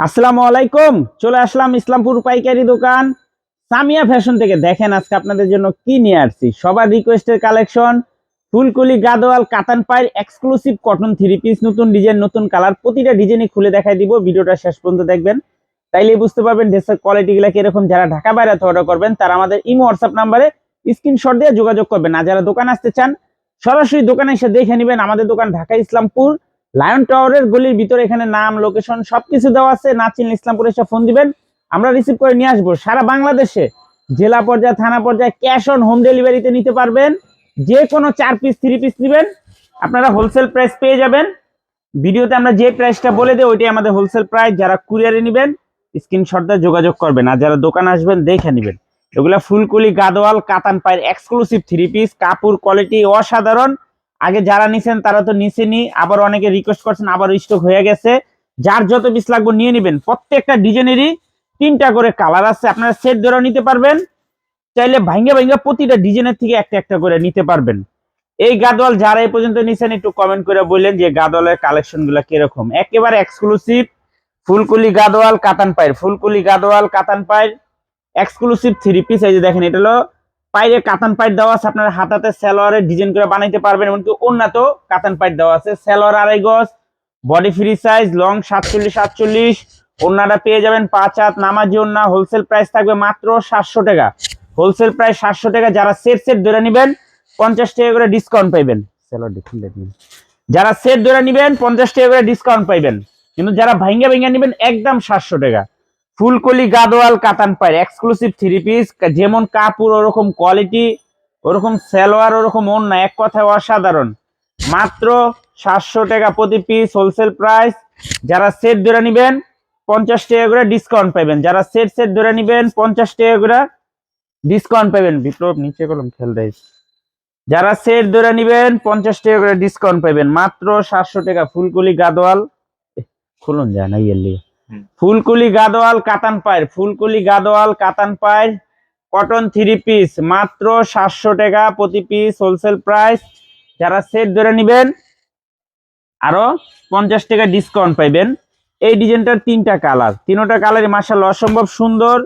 আসসালামু আলাইকুম। চলে আসলাম ইসলামপুর পাইকারি দোকান। সামিয়া ফ্যাশন থেকে দেখেন আজকে আপনাদের জন্য কি নিয়ে আসছি। সবার রিকোয়েস্টের কালেকশন, ফুলকলি, গাদোয়াল, কাতান পায়ের এক্সক্লুসিভ কটন থ্রি পিস নতুন ডিজাইন নতুন কালার প্রতিটা ডিজাইনই খুলে দেখাই দিব। ভিডিওটা শেষ পর্যন্ত দেখবেন। তাইলে বুঝতে পারবেন ড্রেসের কোয়ালিটি গুলা কীরকম। যারা ঢাকা বাইরে অর্ডার করবেন, তারা আমাদের ইমো হোয়াটসঅ্যাপ নাম্বারে স্ক্রিনশট দিয়ে যোগাযোগ করবেন। আর যারা দোকান আসতে চান, সরাসরি দোকানে এসে দেখে নেবেন আমাদের দোকান ঢাকা ইসলামপুর লায়ন টাওয়ারের গলির ভিতরে এখানে নাম লোকেশন সবকিছু দেওয়া আছে। না চিনলে ইসলামপুরে এসে ফোন দিবেন। আমরা রিসিভ করে নিয়ে আসব। সারা বাংলাদেশে জেলা পর্যায়ে, থানা পর্যায়ে ক্যাশ অন হোম ডেলিভারিতে নিতে পারবেন। যে কোনো চার পিস থ্রি পিস নেবেন। আপনারা হোলসেল প্রাইস পেয়ে যাবেন। ভিডিওতে আমরা যে প্রাইসটা বলে দিই, ওইটাই আমাদের হোলসেল প্রাইস যারা কুরিয়ারে নেবেন স্ক্রিনশট দিয়ে যোগাযোগ করবেন। আর যারা দোকান আসবেন, দেখে নেবেন। এগুলা ফুলকুলি, গাদোয়াল, কাতান পায়ের এক্সক্লুসিভ থ্রি পিস কাপড় কোয়ালিটি অসাধারণ। আগে যারা নিছেন, তারা তো নিছেনি আবার অনেকে রিকোয়েস্ট করছেন আবার স্টক হয়ে গেছে। যার যত পিস লাগবে নিয়ে নেবেন। প্রত্যেকটা ডিজাইনেরই তিনটা করে কালার আছে। আপনারা সেট ধরেও নিতে পারবেন। চাইলে ভাঙ্গা ভাঙ্গা প্রতিটা ডিজাইনের থেকে একটা একটা করে নিতে পারবেন। এই গাদোয়াল যারা এই পর্যন্ত নিছেন, একটু কমেন্ট করে বললেন যে গাদোয়ালের কালেকশনগুলা কীরকম। একেবারে এক্সক্লুসিভ ফুলকুলি গাদোয়াল কাতান পায়ের। ফুলকুলি গাদোয়াল কাতান পায়ের এক্সক্লুসিভ থ্রি পিস এই যে দেখেন, এটা হলো পাইরে কাতান পাইট দেওয়া আছে, আপনার হাতাতে সালোয়ারের ডিজাইন করে বানাইতে পারবেন, এমনকি উন্নত কাতান পাইট দেওয়া আছে। সালোয়ার আড়াই গজ বডি ফ্রি সাইজ লং সাতচল্লিশ সাতচল্লিশ ওনাটা পেয়ে যাবেন পাঁচ হাত, নামাজি ওন্না হোলসেল প্রাইস থাকবে মাত্র সাতশো টাকা। হোলসেল প্রাইস সাতশো টাকা, যারা সেট সেট ধরে নেবেন, পঞ্চাশ টাকা করে ডিসকাউন্ট পাইবেন। যারা সেট ধরে নেবেন, পঞ্চাশ টাকা করে ডিসকাউন্ট পাইবেন। কিন্তু যারা ভাঙ্গা ভাঙ্গা নেবেন, একদম সাতশো টাকা। ফুলকলি গাদোয়াল কাতান পায়ের এক্সক্লুসিভ থ্রি পিস যেমন কাপড়, ওরকম কোয়ালিটি ওরকম সালোয়ার, ওরকম অন্য এক কথায় অসাধারণ। মাত্র সাতশো টাকা প্রতি পিস হোলসেল প্রাইস যারা সেট ধরে নেবেন, পঞ্চাশ টাকা করে ডিসকাউন্ট পাবেন যারা সেট সেট ধরে নেবেন, পঞ্চাশ টাকা করে ডিসকাউন্ট পাবেন বিপ্লব, নিচে কলম খেল দেয়। যারা সেট ধরে নেবেন, পঞ্চাশ টাকা করে ডিসকাউন্ট পাবেন মাত্র সাতশো টাকা ফুলকলি গাদোয়াল। খুলুন যায় না ইয়ের ফুলকুলি গাদোয়াল কাতান পায়ের, ফুলকুলি গাদোয়াল কাতান পায়ের, কটন থ্রি পিস মাত্র সাতশো টাকা প্রতি পিস হোলসেল প্রাইস যারা সেট ধরে নেবেন, আরও পঞ্চাশ টাকা ডিসকাউন্ট পাইবেন। এই ডিজাইনটার তিনটা কালার তিনটা কালার মার্শাল অসম্ভব সুন্দর।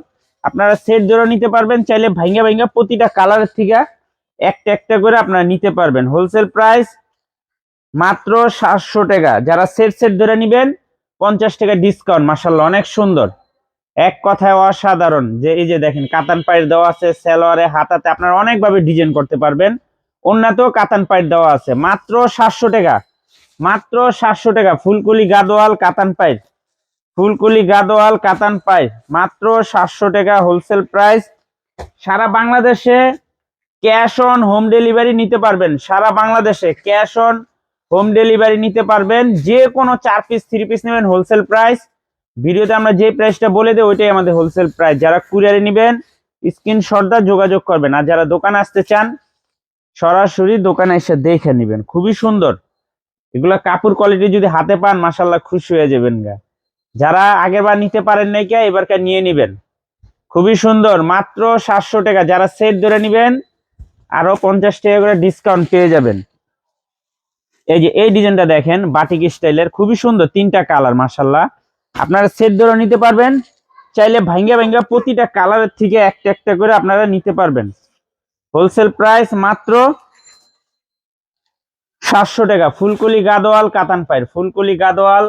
আপনারা সেট ধরে নিতে পারবেন, চাইলে ভাঙ্গা ভাঙ্গা প্রতিটা কালারের থেকে একটা একটা করে আপনারা নিতে পারবেন। হোলসেল প্রাইস মাত্র সাতশো টাকা। যারা সেট সেট ধরে নেবেন পঞ্চাশ টাকা ডিসকাউন্ট মাসাল্লাহ অনেক সুন্দর। এক কথায় অসাধারণ যে এই যে দেখেন, কাতান পায়ের দেওয়া আছে, সেলোয়ারে, হাতাতে আপনারা অনেকভাবে ডিজাইন করতে পারবেন। অন্যতেও কাতান পায়ের দেওয়া আছে। মাত্র সাতশো টাকা, মাত্র সাতশো টাকা, ফুলকুলি গাদোয়াল কাতান পায়ের। ফুলকুলি গাদোয়াল কাতান পায়ের, মাত্র সাতশো টাকা হোলসেল প্রাইস সারা বাংলাদেশে ক্যাশ অন হোম ডেলিভারি নিতে পারবেন। সারা বাংলাদেশে ক্যাশ অন হোম ডেলিভারি নিতে পারবেন। যে কোনো চার পিস থ্রি পিস নেবেন হোলসেল প্রাইস ভিডিওতে আমরা যে প্রাইসটা বলে দিই, ওইটাই আমাদের হোলসেল প্রাইস যারা কুরিয়ারে নেবেন স্ক্রিনশট দা যোগাযোগ করবেন। আর যারা দোকানে আসতে চান, সরাসরি দোকানে এসে দেখে নেবেন। খুবই সুন্দর। এগুলা কাপড় কোয়ালিটি যদি হাতে পান মাসাল্লাহ খুশি হয়ে যাবেন গা। যারা আগেরবার নিতে পারেন নাই কে এবারকার নিয়ে নেবেন। খুবই সুন্দর। মাত্র সাতশো টাকা। যারা সেট ধরে নেবেন, আরও পঞ্চাশ টাকা করে ডিসকাউন্ট পেয়ে যাবেন। এই যে এই ডিজাইনটা দেখেন, বাটিক স্টাইলের, খুবই সুন্দর তিনটা কালার মার্শাল্লাহ আপনারা সেট ধরে নিতে পারবেন, চাইলে ভাঙ্গা ভাঙ্গা প্রতিটা কালারের থেকে একটা একটা করে আপনারা নিতে পারবেন। হোলসেল প্রাইস মাত্র সাতশো টাকা, ফুলকলি গাদোয়াল, কাতান পায়ের। ফুলকলি গাদোয়াল,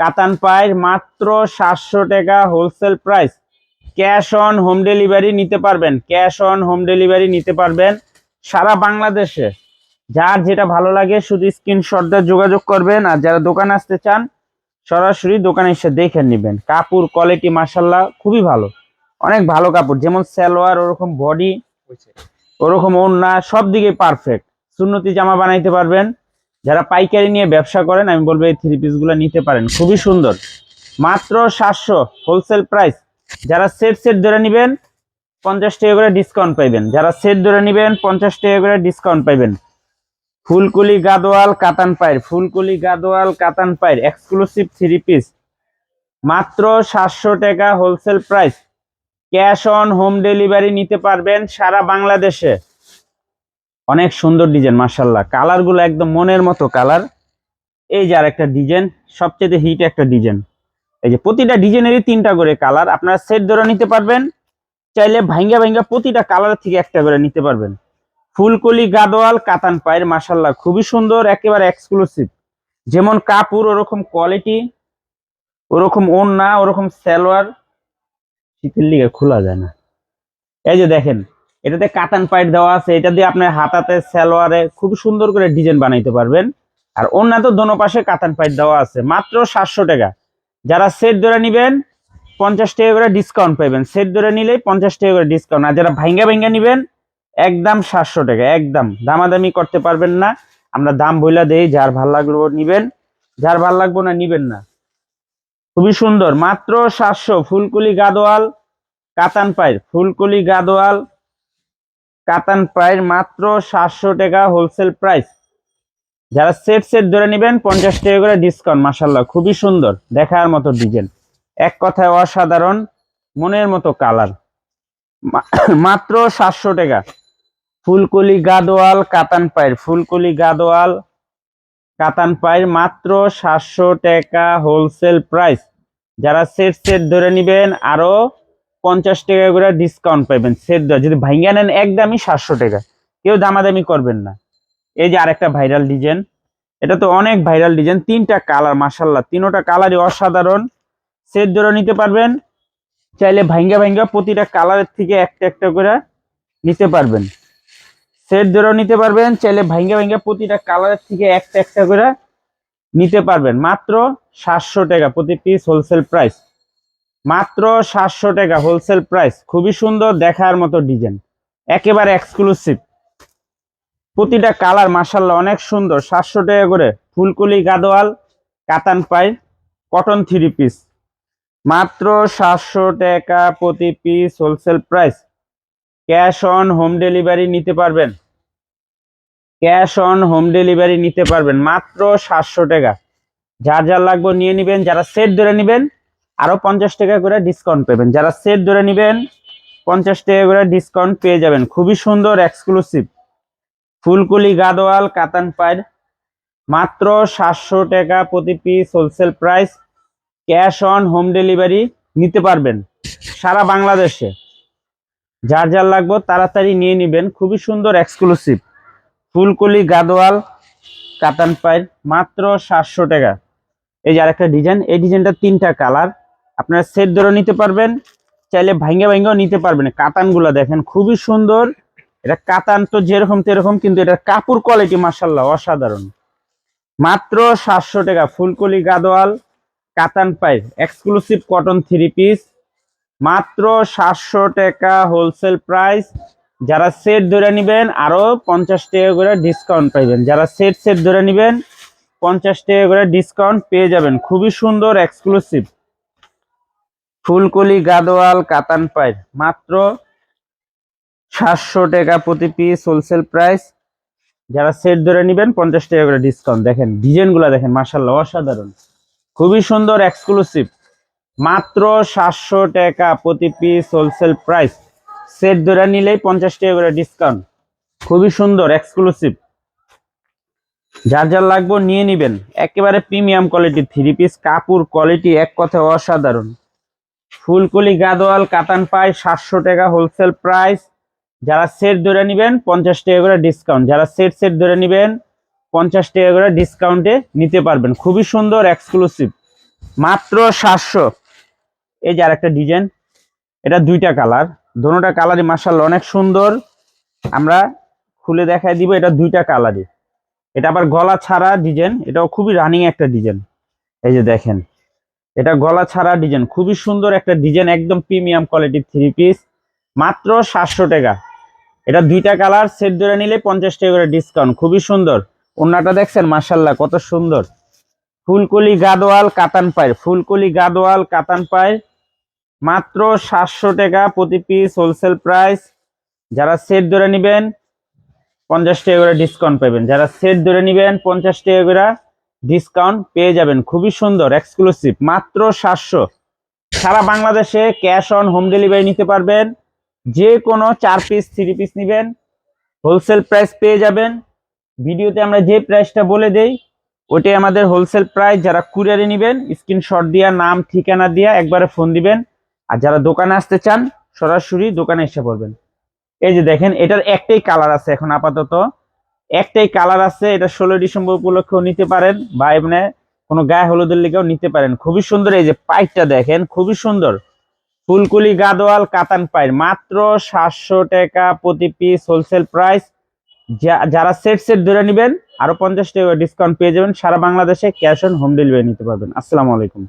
কাতান পায়ের মাত্র সাতশো টাকা wholesale price cash on home delivery নিতে পারবেন ক্যাশ অন হোম ডেলিভারি নিতে পারবেন সারা বাংলাদেশে। যার যেটা ভালো লাগে শুধু স্ক্রিনশট দিয়ে যোগাযোগ করবেন আর যারা দোকানে আসতে চান, সরাসরি দোকানে এসে দেখে নেবেন। কাপড় কোয়ালিটি মাসাল্লাহ খুবই ভালো। অনেক ভালো কাপড়, যেমন সালোয়ার, ওরকম বডি ওরকম ওড়না, সব দিকে পারফেক্ট সুন্নতি জামা বানাইতে পারবেন। যারা পাইকারি নিয়ে ব্যবসা করেন, আমি বলব এই থ্রি পিসগুলো নিতে পারেন। খুবই সুন্দর। মাত্র সাতশো হোলসেল প্রাইস যারা সেট সেট ধরে নেবেন, পঞ্চাশ টাকা করে ডিসকাউন্ট পাইবেন। যারা সেট ধরে নেবেন, পঞ্চাশ টাকা করে ডিসকাউন্ট পাইবেন। ফুলকুলি গাদোয়াল কাতান পায়ের, ফুলকুলি গাদোয়াল কাতান পায়ের এক্সক্লুসিভ থ্রি পিস মাত্র সাতশো টাকা wholesale price cash on home delivery নিতে পারবেন সারা বাংলাদেশে। অনেক সুন্দর ডিজাইন মার্শাল্লাহ কালারগুলো একদম মনের মতো কালার এই যে আর একটা ডিজাইন সবচেয়ে হিট একটা ডিজাইন এই যে প্রতিটা ডিজাইনেরই তিনটা করে কালার আপনারা সেট ধরে নিতে পারবেন, চাইলে ভাঙ্গা ভাঙ্গা প্রতিটা কালার থেকে একটা করে নিতে পারবেন। ফুলকলি গাদোয়াল, কাতান পায়ের মাসাল্লাহ খুবই সুন্দর, একেবারে এক্সক্লুসিভ যেমন কাপড়, ওরকম কোয়ালিটি ওরকম ওড়না, ওরকম সালোয়ার, শীতের লিগে খোলা যায় না। এই যে দেখেন, এটাতে কাতান পাইট দেওয়া আছে, এটা দিয়ে আপনার হাতাতে, সালোয়ারে খুব সুন্দর করে ডিজাইন বানাইতে পারবেন। আর ওড়না তো দোনো পাশে কাতান পাইট দেওয়া আছে, মাত্র সাতশো টাকা। যারা সেট ধরে নেবেন, পঞ্চাশ টাকা করে ডিসকাউন্ট পাবেন সেট ধরে নিলেই পঞ্চাশ টাকা করে ডিসকাউন্ট আর যারা ভাইঙ্গা ভাইঙ্গা নিবেন একদম সাতশো টাকা, একদম। দামাদামি করতে পারবেন না। আমরা দাম বইলা দেই, যার ভালো লাগল নিবেন। যার ভালো লাগবো না, নিবেন না। খুবই সুন্দর। মাত্র সাতশো। ফুলকুলি গাদোয়াল, কাতান পায়ের। ফুলকুলি গাদোয়াল, কাতান পায়ের মাত্র সাতশো টাকা হোলসেল প্রাইস। যারা সেট সেট ধরে নেবেন, পঞ্চাশ টাকা করে ডিসকাউন্ট মাসাল্লাহ খুবই সুন্দর। দেখার মতো ডিজাইন এক কথায় অসাধারণ। মনের মতো কালার মাত্র সাতশো টাকা। ফুলকলি গাদোয়াল, কাতান পায়ের। ফুলকলি গাদোয়াল, কাতান পায়ের মাত্র সাতশো টাকা হোলসেল প্রাইস যারা সেট সেট ধরে নেবেন, আরও পঞ্চাশ টাকা করে ডিসকাউন্ট পাবেন সেট ধরে। যদি ভাইঙ্গা নেন, একদমই সাতশো টাকা। কেউ দামাদামি করবেন না। এই যে আরেকটা ভাইরাল ডিজাইন এটা তো অনেক ভাইরাল ডিজাইন তিনটা কালার মাসাল্লাহ তিনোটা কালারই অসাধারণ। সেট ধরে নিতে পারবেন। চাইলে ভাইঙ্গা ভাইঙ্গা প্রতিটা কালারের থেকে একটা একটা করে নিতে পারবেন। সেট ধরেও নিতে পারবেন, চাইলে ভাঙ্গা ভাঙ্গা প্রতিটা কালারের থেকে একটা একটা করে নিতে পারবেন। মাত্র সাতশো টাকা প্রতি পিস হোলসেল প্রাইস মাত্র সাতশো টাকা হোলসেল প্রাইস খুবই সুন্দর দেখার মতো ডিজাইন একেবারে এক্সক্লুসিভ প্রতিটা কালার মাসাল্লাহ অনেক সুন্দর। সাতশো টাকা করে ফুলকুলি গাদোয়াল, কাতান পাই কটন থ্রি পিস মাত্র সাতশো টাকা প্রতি piece wholesale price cash on home delivery নিতে পারবেন। ক্যাশ অন হোম ডেলিভারি নিতে পারবেন। মাত্র সাতশো টাকা। যার যার লাগবে নিয়ে নেবেন। যারা সেট ধরে নেবেন, আরও পঞ্চাশ টাকা করে ডিসকাউন্ট পাবেন। যারা সেট ধরে নেবেন, পঞ্চাশ টাকা করে ডিসকাউন্ট পেয়ে যাবেন। খুবই সুন্দর এক্সক্লুসিভ ফুলকুলি, গাদোয়াল, কাতান পায়ের মাত্র সাতশো টাকা প্রতি piece wholesale price cash on home delivery নিতে পারবেন। সারা বাংলাদেশে। যার যার লাগবে তাড়াতাড়ি নিয়ে নেবেন। খুবই সুন্দর এক্সক্লুসিভ ফুলকলি, গাদোয়াল, কাতান পায়ের মাত্র সাতশো টাকা। এই যে আরেকটা ডিজাইন, এই ডিজাইনটা তিনটা কালার। আপনারা সেট ধরে নিতে পারবেন, চাইলে ভাঙ্গা ভাঙ্গাও নিতে পারবেন। কাতানগুলো দেখেন, খুবই সুন্দর। এটা কাতান তো যেরকম তেরকম, কিন্তু এটা কাপড় কোয়ালিটি মাসাল্লাহ অসাধারণ। মাত্র সাতশো টাকা। ফুলকলি, গাদোয়াল, কাতান পাইপ এক্সক্লুসিভ কটন থ্রি পিস মাত্র সাতশো টাকা হোলসেল প্রাইস যারা সেট ধরে নেবেন, আরও পঞ্চাশ টাকা করে ডিসকাউন্ট পাইবেন। যারা সেট সেট ধরে নেবেন, পঞ্চাশ টাকা করে ডিসকাউন্ট পেয়ে যাবেন। খুবই সুন্দর এক্সক্লুসিভ ফুলকলি, গাদোয়াল, কাতান পাইপ। মাত্র সাতশো টাকা প্রতি পিস হোলসেল প্রাইস যারা সেট ধরে নেবেন, পঞ্চাশ টাকা করে ডিসকাউন্ট দেখেন ডিজাইনগুলো দেখেন মার্শাল্লাহ অসাধারণ। খুবই সুন্দর এক্সক্লুসিভ মাত্র সাতশো টাকা প্রতি পিস হোলসেল প্রাইস সেট ধরে নিলেই পঞ্চাশ টাকা করে ডিসকাউন্ট খুবই সুন্দর এক্সক্লুসিভ যার যার লাগবে নিয়ে নিবেন। একেবারে প্রিমিয়াম কোয়ালিটি থ্রি পিস কাপড় কোয়ালিটি এক কথায় অসাধারণ। ফুলকলি গাদোয়াল কাতান পাই সাতশো টাকা হোলসেল প্রাইস যারা সেট ধরে নেবেন, পঞ্চাশ টাকা করে ডিসকাউন্ট যারা সেট সেট ধরে নেবেন, পঞ্চাশ টাকা করে ডিসকাউন্টে নিতে পারবেন। খুবই সুন্দর এক্সক্লুসিভ মাত্র সাতশো। এই যে আরেকটা ডিজাইন, এটা দুইটা কালার। দোনোটা কালারই মার্শাল অনেক সুন্দর। আমরা খুলে দেখাই দিব, এটা দুইটা কালারই। এটা আবার গলা ছাড়া ডিজাইন, এটাও খুবই রানিং একটা ডিজাইন। এই যে দেখেন, এটা গলা ছাড়া ডিজাইন, খুবই সুন্দর একটা ডিজাইন, একদম প্রিমিয়াম কোয়ালিটির থ্রি পিস। মাত্র সাতশো টাকা। এটা দুইটা কালার, সেট ধরে নিলে পঞ্চাশ টাকা করে ডিসকাউন্ট খুবই সুন্দর। ওনাটা দেখছেন মার্শাল্লাহ কত সুন্দর। ফুলকলি গাদোয়াল কাতান পায়ের, ফুলকলি গাদোয়াল কাতান পায়ের। মাত্র সাতশো টাকা প্রতি পিস হোলসেল প্রাইস যারা সেট ধরে নেবেন, পঞ্চাশ টাকা করে ডিসকাউন্ট পাবেন। যারা সেট ধরে নেবেন, পঞ্চাশ টাকা করে ডিসকাউন্ট পেয়ে যাবেন। খুবই সুন্দর এক্সক্লুসিভ মাত্র সাতশো। সারা বাংলাদেশে ক্যাশ অন হোম ডেলিভারি নিতে পারবেন। যে কোনো চার পিস থ্রি পিস নেবেন। হোলসেল প্রাইস পেয়ে যাবেন। ভিডিওতে আমরা যে প্রাইসটা বলে দেই, ওটাই আমাদের হোলসেল প্রাইস যারা কুরিয়ারে নেবেন স্ক্রিনশট দিয়া, নাম, ঠিকানা দিয়া একবারে ফোন দিবেন। আর যারা দোকানে আসতে চান, সরাসরি দোকানে এসে পড়বেন। এই যে দেখেন, এটার একটাই কালার আছে এখন আপাতত। একটাই কালার আছে, এটা ষোলো ডিসেম্বর উপলক্ষেও নিতে পারেন বা এমনি কোনো গায়ে হলুদের লিগেও নিতে পারেন। খুবই সুন্দর এই যে পাইপটা দেখেন, খুবই সুন্দর। ফুলকুলি গাদোয়াল, কাতান পাইর মাত্র সাতশো টাকা প্রতি পিস হোলসেল প্রাইস যারা সেট সেট ধরে নেবেন, আরও পঞ্চাশ টাকা ডিসকাউন্ট পেয়ে যাবেন, সারা বাংলাদেশে ক্যাশ অন হোম ডেলিভারি নিতে পারবেন। আসসালামু আলাইকুম।